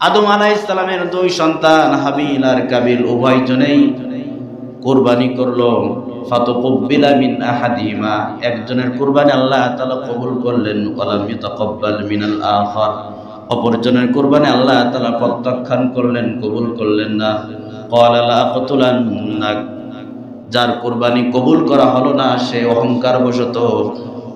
আদম আলাহ ইসলামের দুই সন্তান হাবিল আর কাবিল উভয়জনেই কোরবানি করল। ফাতুকুব্বিলা মিন আহাদিমা একজনের কোরবানি আল্লাহ তাআলা কবুল করলেন, ওয়ালাম ইতাকাব্বাল মিনাল অপরজনের কোরবানি আল্লাহ তাআলা প্রত্যাখ্যান করলেন, কবুল করলেন না। ক্বালা লা আqতুলান্নাক যার কোরবানি কবুল করা হলো না, সে অহংকার বশত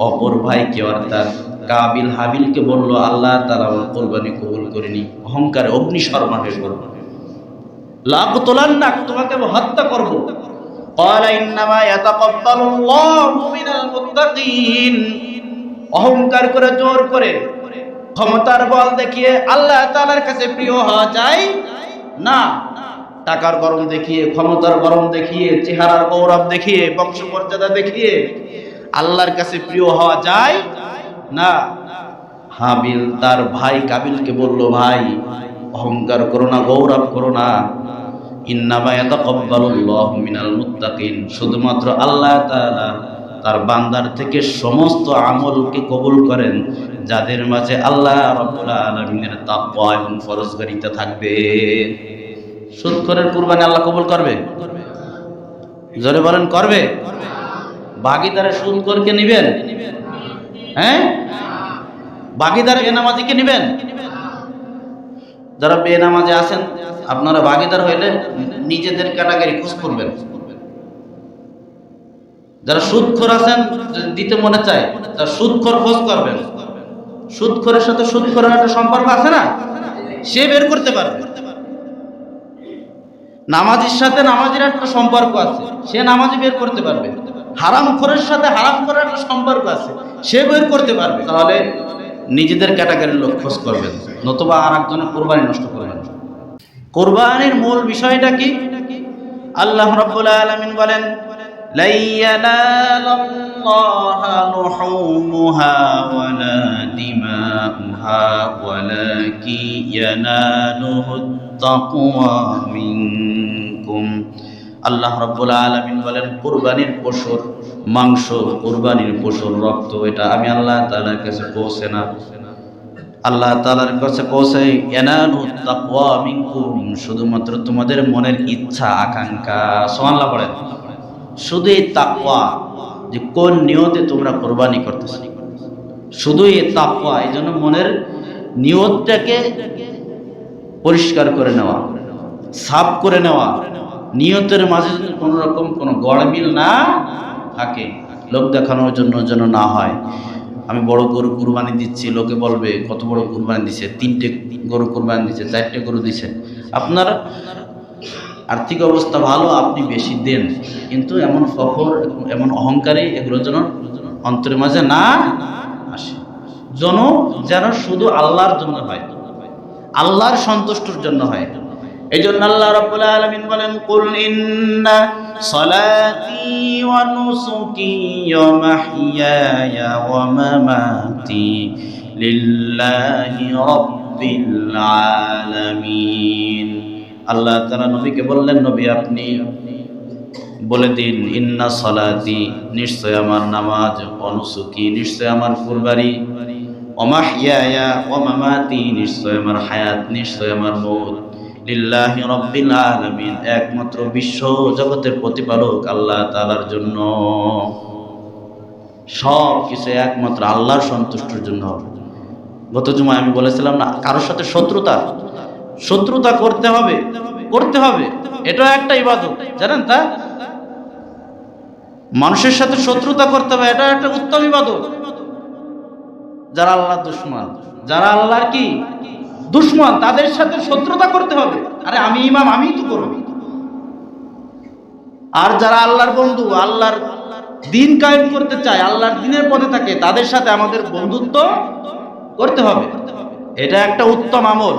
অপর ভাইকে অর্থাৎ কাবিল হাবিলকে বলল, আল্লাহ তারা আমার কোরবানি কবুল করেনি অহংকারে অগ্নিশর্মা হয়ে গেল লাভ তোলার না তোমাকে হত্যা করব। অহংকার করে, জোর করে, ক্ষমতার বল দেখিয়ে আল্লাহ তালার কাছে প্রিয় হওয়া যায় না। টাকার গরম দেখিয়ে, ক্ষমতার গরম দেখিয়ে, চেহারার গৌরব দেখিয়ে বংশ মর্যাদা দেখিয়ে আল্লাহর কাছে প্রিয় হওয়া যায় না। হাবিল তার ভাই কাবিলকে বলল, ভাই, অহংকার করো না, গৌরব করো না। শুধুমাত্র আল্লাহ তার বান্দার থেকে সমস্ত আমলকে কবুল করেন, যাদের মাঝে আল্লাহ আলামিনের তাকওয়া এবং ফরজগারিতা থাকবে। সুদখোরের কুরবানি আল্লাহ কবুল করবে? জোরে বলেন, করবে? ভাগিদারে সুদখোরকে নেবেন? হ্যাঁ? ভাগিদারে বেনামাজিকে নেবেন? যারা বেনামাজে আছেন, আপনারা ভাগিদার হইলে নিজেদের ক্যাটাগরি খোঁজ করবেন। যারা সুদখোর আছেন দিতে মনে চায়, তারা সুদখোর খোঁজ করবেন। সুদখোরের সাথে সুদখোরের একটা সম্পর্ক আছে না? সে বের করতে পারবে। নামাজির সাথে নামাজির একটা সম্পর্ক আছে, সে নামাজি বের করতে পারবে। হারাম খোরের সাথে হারাম খোরের একটা সম্পর্ক আছে সে বের করতে পারবে তাহলে নিজেদের ক্যাটাগরির লোক খোঁজ করবেন নতুবা আর একজনের কোরবানি নষ্ট করবেন কোরবানির মূল বিষয়টা কি আল্লাহ রাব্বুল আলামিন বলেন لن ينال الله لحومها ولا دماؤها ولكن يناله التقوى منكم আল্লাহ রাব্বুল আলামিন বলেন, কুরবানির পশুর মাংস, কুরবানির পশুর রক্ত, এটা আমি আল্লাহ তালার কাছে পৌঁছে না। আল্লাহ তালার কাছে পৌঁছে এনানু শুধুমাত্র তোমাদের মনের ইচ্ছা, আকাঙ্ক্ষা। সুবহানাল্লাহ পড়েন। শুধু এই তাকওয়া, যে কোন নিয়তে তোমরা কোরবানি করতেছ। শুধু এই তাকওয়া, এই জন্য মনের নিয়তটাকে পরিষ্কার করে নেওয়া, সাফ করে নেওয়া নিয়তের মাঝে যদি কোনো রকম কোনো গড়মিল না থাকে, লোক দেখানোর জন্য যেন না হয়। আমি বড় গরু কুরবানি দিচ্ছি, লোকে বলবে, কত বড় কুরবানি দিছে? তিনটে গরু কুরবানি দিছে, চারটে গরু দিছে। আপনার আর্থিক অবস্থা ভালো, আপনি বেশি দেন। কিন্তু এমন ফখর, এমন অহংকারী, এগুলো যেন অন্তরের মাঝে না আসে। যেন যেন শুধু আল্লাহর জন্য হয়, আল্লাহর সন্তুষ্টর জন্য হয়। এই জন্য আল্লাহ রাব্বুল আলামিন বলেন, কুল ইন্না সলাতি ওয়া নুসুকি ওয়া মাহইয়ায়া ওয়া মামাতি লিল্লাহি রাব্বিল আলামিন। আল্লাহ তাআলা নবীকে বললেন, নবী, আপনি বলে দিন, ইন্না সলাতি, নিশ্চয় আমার নামাজ অনুসুকি নিশ্চয় আমার কুরবানি অমাহিয়া অমামাতি নিশ্চয় আমার হায়াত, নিশ্চয় আমার মৌত। লিল্লাহি রব্বিল আলামিন। একমাত্র বিশ্ব জগতের প্রতিপালক আল্লাহ তাআলার জন্য। সব কিছু একমাত্র আল্লাহর সন্তুষ্টির জন্য হবে। গত জুমায় আমি বলেছিলাম না, কারোর সাথে শত্রুতা শত্রুতা করতে হবে করতে হবে। এটা একটা ইবাদত, জানেন তা? মানুষের সাথে শত্রুতা করতে হবে এটা একটা উত্তম ইবাদত। যারা আল্লাহ দুশ্মন, যারা আল্লাহর কি? দুশ্মন, তাদের সাথে শত্রুতা করতে হবে। আরে আমি ইমাম আমি তো করব। আর যারা আল্লাহর বন্ধু, আল্লাহর দিন কায়েম করতে চায়, আল্লাহর দিনের পথে থাকে, তাদের সাথে আমাদের বন্ধুত্ব করতে হবে। এটা একটা উত্তম আমল।